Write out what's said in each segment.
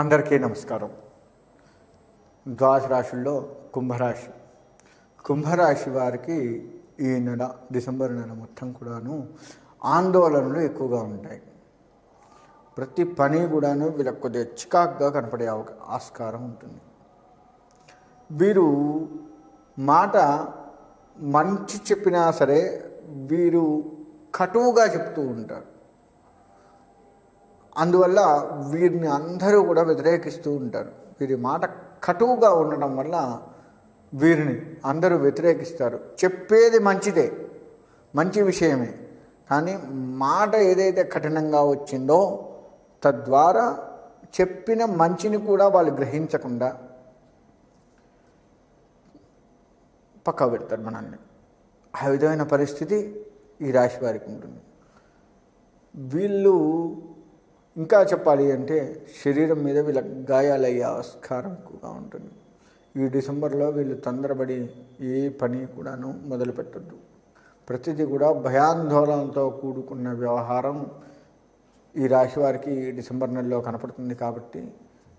అందరికీ నమస్కారం. ద్వాదశ రాశుల్లో కుంభరాశి. కుంభరాశి వారికి ఈ నెల డిసెంబర్ నెల మొత్తం కూడాను ఆందోళనలు ఎక్కువగా ఉంటాయి. ప్రతి పని కూడాను వీళ్ళకి కొద్దిగా చికాక్గా కనపడే అవకా ఆస్కారం ఉంటుంది. వీరు మాట మంచి చెప్పినా సరే వీరు కటువుగా చెప్తూ ఉంటారు. అందువల్ల వీరిని అందరూ కూడా వ్యతిరేకిస్తూ ఉంటారు. వీరి మాట కటువుగా ఉండడం వల్ల వీరిని అందరూ వ్యతిరేకిస్తారు. చెప్పేది మంచిదే మంచి విషయమే. కానీ మాట ఏదైతే కఠినంగా వచ్చిందో తద్వారా చెప్పిన మంచిని కూడా వాళ్ళు గ్రహించకుండా పక్కా పెడతారు మనల్ని. ఆ విధమైన పరిస్థితి ఈ రాశి వారికి ఉంటుంది. వీళ్ళు ఇంకా చెప్పాలి అంటే శరీరం మీద వీళ్ళ గాయాలయ్యే ఆస్కారం ఎక్కువగా ఉంటుంది. ఈ డిసెంబర్లో వీళ్ళు తొందరపడి ఏ పని కూడాను మొదలుపెట్టద్దు. ప్రతిదీ కూడా భయాందోళనతో కూడుకున్న వ్యవహారం ఈ రాశి వారికి ఈ డిసెంబర్ నెలలో కనపడుతుంది కాబట్టి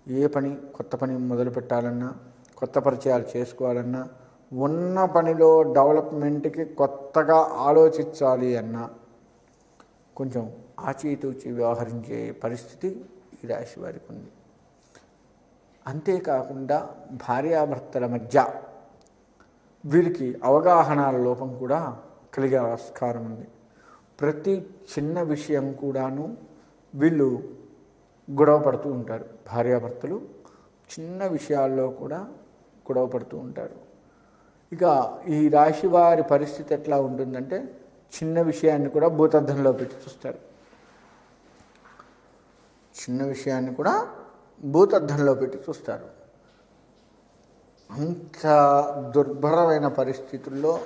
ఏ పని కొత్త పని మొదలు పెట్టాలన్నా కొత్త పరిచయాలు చేసుకోవాలన్నా ఉన్న పనిలో డెవలప్మెంట్కి కొత్తగా ఆలోచించాలి అన్నా కొంచెం ఆచితూచి వ్యవహరించే పరిస్థితి ఈ రాశి వారికి ఉంది. అంతేకాకుండా భార్యాభర్తల మధ్య వీరికి అవగాహన లోపం కూడా కలిగే ఆస్కారం ఉంది. ప్రతి చిన్న విషయం కూడాను వీళ్ళు గొడవ పడుతూ ఉంటారు. భార్యాభర్తలు చిన్న విషయాల్లో కూడా గొడవ పడుతూ ఉంటారు. ఇక ఈ రాశి వారి పరిస్థితి ఎట్లా ఉంటుందంటే చిన్న విషయాన్ని కూడా భూతద్దంలో పెట్టి చూస్తారు చిన్న విషయాన్ని కూడా భూతద్దంలో పెట్టి చూస్తారు అంత దుర్భరమైన పరిస్థితుల్లో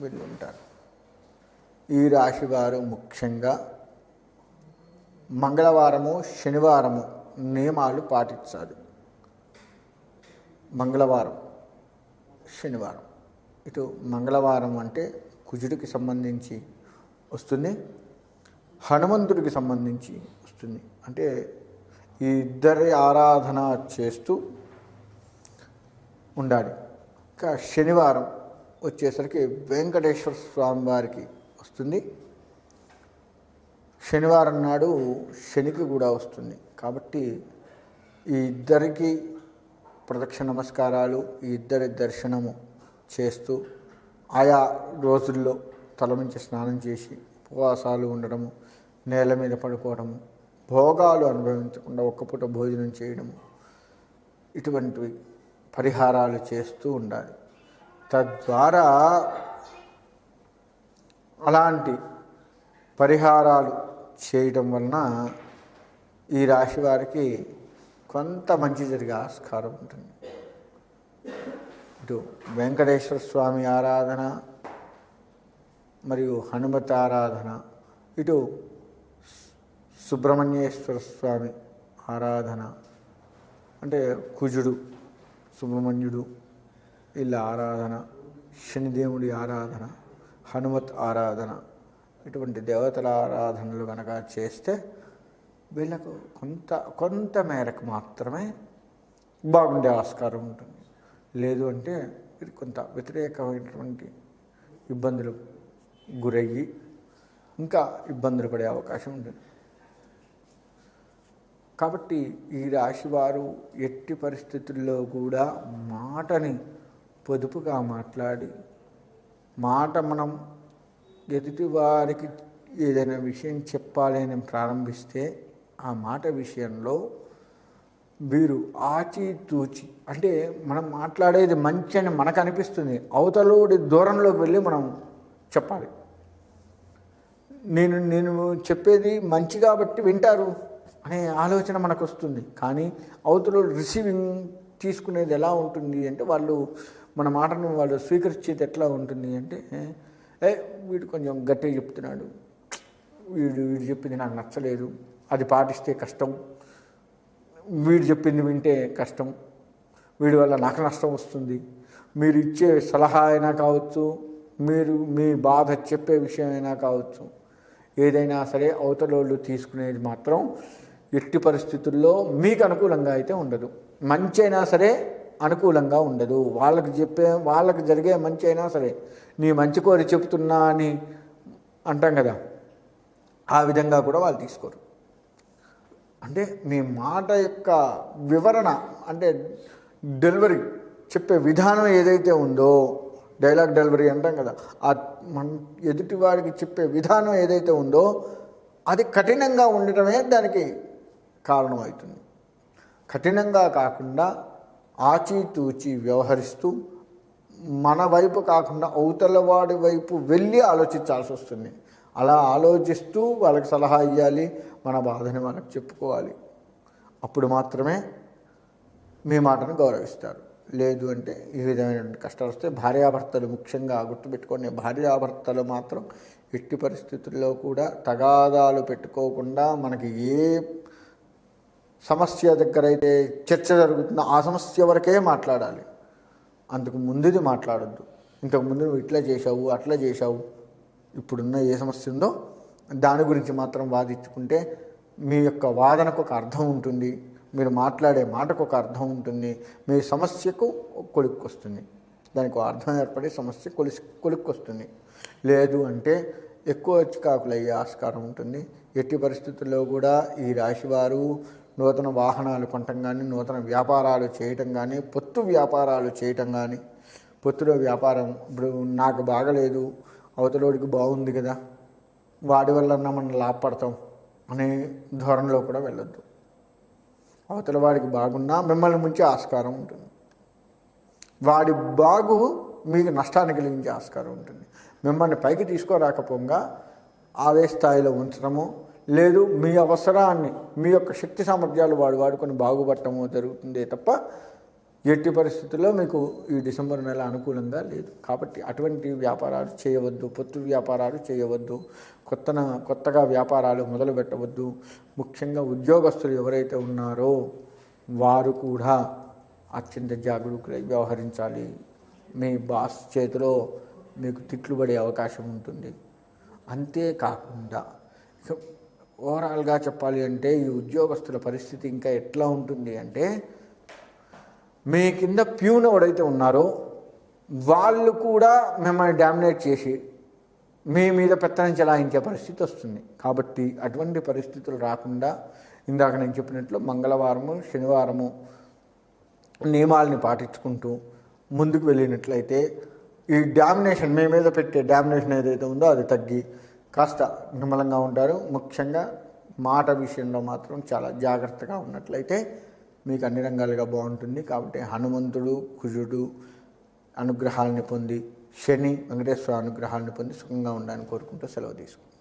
వీళ్ళు ఉంటారు. ఈ రాశి వారు ముఖ్యంగా మంగళవారము శనివారము నియమాలు పాటించాలి. మంగళవారం శనివారం. ఇటు మంగళవారం అంటే కుజుడికి సంబంధించి వస్తుంది హనుమంతుడికి సంబంధించి వస్తుంది. అంటే ఈ ఇద్దరి ఆరాధన చేస్తూ ఉండాలి. ఇంకా శనివారం వచ్చేసరికి వెంకటేశ్వర స్వామి వారికి వస్తుంది. శనివారం నాడు శనికి కూడా వస్తుంది. కాబట్టి ఈ ఇద్దరికి ప్రదక్షిణ నమస్కారాలు ఈ ఇద్దరి దర్శనము చేస్తూ ఆయా రోజుల్లో తలమించి స్నానం చేసి ఉపవాసాలు ఉండడము నేల మీద పడుకోవడము భోగాలు అనుభవించకుండా ఒక్కపూట భోజనం చేయడము ఇటువంటివి పరిహారాలు చేస్తూ ఉండాలి. తద్వారా అలాంటి పరిహారాలు చేయడం వలన ఈ రాశి వారికి కొంత మంచి జరిగే ఆస్కారం ఉంటుంది. ఇటు వెంకటేశ్వర స్వామి ఆరాధన మరియు హనుమత్ ఆరాధన ఇటు సుబ్రహ్మణ్యేశ్వర స్వామి ఆరాధన అంటే కుజుడు సుబ్రహ్మణ్యుడు వీళ్ళ ఆరాధన శనిదేవుడి ఆరాధన హనుమత్ ఆరాధన ఇటువంటి దేవతల ఆరాధనలు కనుక చేస్తే వీళ్ళకు కొంత కొంత మేరకు మాత్రమే బాగుండే ఆస్కారం ఉంటుంది. లేదు అంటే ఇది కొంత వ్యతిరేకమైనటువంటి ఇబ్బందులు గురయ్యి ఇంకా ఇబ్బందులు పడే అవకాశం ఉంటుంది. కాబట్టి ఈ రాశివారు ఎట్టి పరిస్థితుల్లో కూడా మాటని పొదుపుగా మాట్లాడి మాట మనం ఎదుటి వారికి ఏదైనా విషయం చెప్పాలి అని ప్రారంభిస్తే ఆ మాట విషయంలో వీరు ఆచితూచి అంటే మనం మాట్లాడేది మంచి అని మనకు అనిపిస్తుంది. అవతలోడి దూరంలోకి వెళ్ళి మనం చెప్పాలి. నేను నేను చెప్పేది మంచి కాబట్టి వింటారు అనే ఆలోచన మనకు వస్తుంది కానీ అవతల రిసీవింగ్ తీసుకునేది ఎలా ఉంటుంది అంటే వాళ్ళు మన మాటను వాళ్ళు స్వీకరించేది ఎట్లా ఉంటుంది అంటే ఏ వీడు కొంచెం గట్టిగా చెప్తున్నాడు. వీడు వీడు చెప్పింది నాకు నచ్చలేదు. అది పాటిస్తే కష్టం. వీడు చెప్పింది వింటే కష్టం. వీడి వల్ల నాకు నష్టం వస్తుంది. మీరు ఇచ్చే సలహా అయినా కావచ్చు మీరు మీ బాధ చెప్పే విషయం అయినా కావచ్చు ఏదైనా సరే అవతలోళ్ళు తీసుకునేది మాత్రం ఎట్టి పరిస్థితుల్లో మీకు అనుకూలంగా అయితే ఉండదు. మంచి అయినా సరే అనుకూలంగా ఉండదు. వాళ్ళకి చెప్పే వాళ్ళకి జరిగే మంచి అయినా సరే నీ మంచి కోరి చెప్తున్నా అని అంటాం కదా ఆ విధంగా కూడా వాళ్ళు తీసుకోరు. అంటే మీ మాట యొక్క వివరణ అంటే డెలివరీ చెప్పే విధానం ఏదైతే ఉందో డైలాగ్ డెలివరీ అంటాం కదా ఆ మన ఎదుటి వాడికి చెప్పే విధానం ఏదైతే ఉందో అది కఠినంగా ఉండటమే దానికి కారణమవుతుంది. కఠినంగా కాకుండా ఆచితూచి వ్యవహరిస్తూ మన వైపు కాకుండా అవతల వాడి వైపు వెళ్ళి ఆలోచించాల్సి వస్తుంది. అలా ఆలోచిస్తూ వాళ్ళకి సలహా ఇవ్వాలి మన బాధని మనకు చెప్పుకోవాలి. అప్పుడు మాత్రమే మీ మాటను గౌరవిస్తారు. లేదు అంటే ఈ విధమైనటువంటి కష్టాలు వస్తే భార్యాభర్తలు ముఖ్యంగా గుర్తుపెట్టుకోండి భార్యాభర్తలు మాత్రం ఎట్టి పరిస్థితుల్లో కూడా తగాదాలు పెట్టుకోకుండా మనకి ఏ సమస్య దగ్గర అయితే చర్చ జరుగుతుందో ఆ సమస్య వరకే మాట్లాడాలి. అందుకు ముందుది మాట్లాడొద్దు. ఇంతకు ముందు నువ్వు ఇట్లా చేసావు అట్లా చేశావు ఇప్పుడున్న ఏ సమస్య ఉందో దాని గురించి మాత్రం వాదించుకుంటే మీ యొక్క వాదనకు ఒక అర్థం ఉంటుంది మీరు మాట్లాడే మాటకు ఒక అర్థం ఉంటుంది మీ సమస్యకు కొలుక్కొస్తుంది వస్తుంది. దానికి అర్థం ఏర్పడి సమస్య కొలిసి కొలుక్కొస్తుంది లేదు అంటే ఎక్కువ చికాకులు అయ్యే ఆస్కారం ఉంటుంది. ఎట్టి పరిస్థితుల్లో కూడా ఈ రాశివారు నూతన వాహనాలు కొనటం కానీ నూతన వ్యాపారాలు చేయటం కానీ పొత్తు వ్యాపారాలు చేయటం కానీ పొత్తులో వ్యాపారం ఇప్పుడు నాకు బాగలేదు అవతలోడికి బాగుంది కదా వాడి వల్లన్నా మనం లాభపడతాం అనే ధోరణిలో కూడా వెళ్ళొద్దు. అవతల వాడికి బాగున్నా మిమ్మల్ని ముంచే ఆస్కారం ఉంటుంది. వాడి బాగు మీకు నష్టాన్ని కలిగించే ఆస్కారం ఉంటుంది. మిమ్మల్ని పైకి తీసుకోరాకపోగా అదే స్థాయిలో ఉంచడము లేదు మీ అవసరాన్ని మీ యొక్క శక్తి సామర్థ్యాలు వాడు వాడుకొని బాగుపడటము జరుగుతుందే తప్ప ఎట్టి పరిస్థితుల్లో మీకు ఈ డిసెంబర్ నెల అనుకూలంగా లేదు. కాబట్టి అటువంటి వ్యాపారాలు చేయవద్దు పొత్తు వ్యాపారాలు చేయవద్దు కొత్తన కొత్తగా వ్యాపారాలు మొదలు పెట్టవద్దు. ముఖ్యంగా ఉద్యోగస్తులు ఎవరైతే ఉన్నారో వారు కూడా అత్యంత జాగరూకులై వ్యవహరించాలి. మీ బాస్ చేతిలో మీకు తిట్లు పడే అవకాశం ఉంటుంది. అంతేకాకుండా ఓవరాల్గా చెప్పాలి అంటే ఈ ఉద్యోగస్తుల పరిస్థితి ఇంకా ఎట్లా ఉంటుంది అంటే మీ కింద ప్యూన్ ఎవడైతే ఉన్నారో వాళ్ళు కూడా మిమ్మల్ని డామినేట్ చేసి మీ మీద పెత్తనం చెలాయించే పరిస్థితి వస్తుంది. కాబట్టి అటువంటి పరిస్థితులు రాకుండా ఇందాక నేను చెప్పినట్లు మంగళవారము శనివారము నియమాలని పాటించుకుంటూ ముందుకు వెళ్ళినట్లయితే ఈ డామినేషన్ మీ మీద పెట్టే డామినేషన్ ఏదైతే ఉందో అది తగ్గి కాస్త నిమ్మలంగా ఉంటారు. ముఖ్యంగా మాట విషయంలో మాత్రం చాలా జాగ్రత్తగా ఉన్నట్లయితే మీకు అన్ని రంగాలుగా బాగుంటుంది. కాబట్టి హనుమంతుడు కుజుడు అనుగ్రహాలని పొంది శని వెంకటేశ్వర అనుగ్రహాలను పొంది సుఖంగా ఉండాలని కోరుకుంటూ సెలవు తీసుకుంటాం